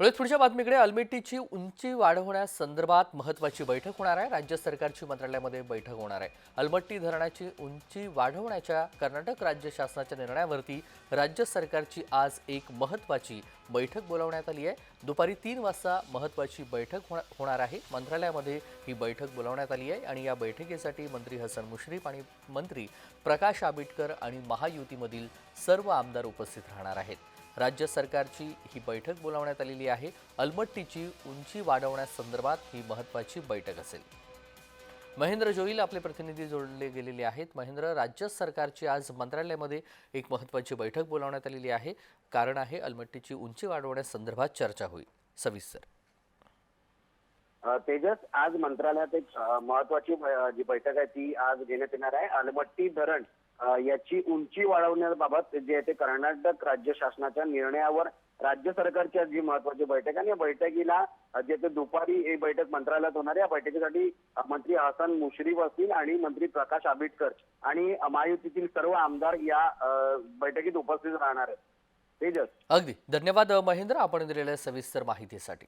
वळूयात पुढच्या बातमीकडे अल्मेटीची उंची वाढवण्यासंदर्भात महत्त्वाची बैठक होणार आहे. राज्य सरकारची मंत्रालयामध्ये बैठक होणार आहे. अलमट्टी धरणाची उंची वाढवण्याच्या कर्नाटक राज्य शासनाच्या निर्णयावरती राज्य सरकारची आज एक महत्त्वाची बैठक बोलावण्यात आली आहे. दुपारी तीन वाजता महत्त्वाची बैठक होणार आहे. मंत्रालयामध्ये ही बैठक बोलावण्यात आली आहे आणि या बैठकीसाठी मंत्री हसन मुश्रीफ आणि मंत्री प्रकाश आंबेडकर आणि महायुतीमधील सर्व आमदार उपस्थित राहणार आहेत. राज्य सरकारची ही बैठक बोलावण्यात आलेली आहे. अलमट्टीची उंची वाढवण्यासंदर्भात ही महत्त्वाची बैठक असेल. महेंद्र जोईल आपले प्रतिनिधी जोडले गेलेले आहेत. महेंद्र राज्य सरकारची आज मंत्रालयामध्ये एक महत्त्वाची बैठक बोलावण्यात आलेली आहे. कारण आहे अलमट्टीची उंची वाढवण्यासंदर्भात चर्चा होईल. सविस्तर. तेजस आज मंत्रालयात एक महत्वाची जी बैठक आहे ती आज घेण्यात येणार आहे. अलमट्टी धरण याची उंची वाढवण्याबाबत जे आहे ते कर्नाटक राज्य शासनाच्या निर्णयावर राज्य सरकारची आज जी महत्वाची बैठक आहे आणि या बैठकीला जे ते दुपारी ही बैठक मंत्रालयात होणार या बैठकीसाठी मंत्री हसन मुश्रीफ असतील आणि मंत्री प्रकाश आंबेडकर आणि महायुतीतील सर्व आमदार या बैठकीत उपस्थित राहणार आहेत. तेजस. अगदी. धन्यवाद महेंद्र. आपण दिलेल्या सविस्तर माहितीसाठी.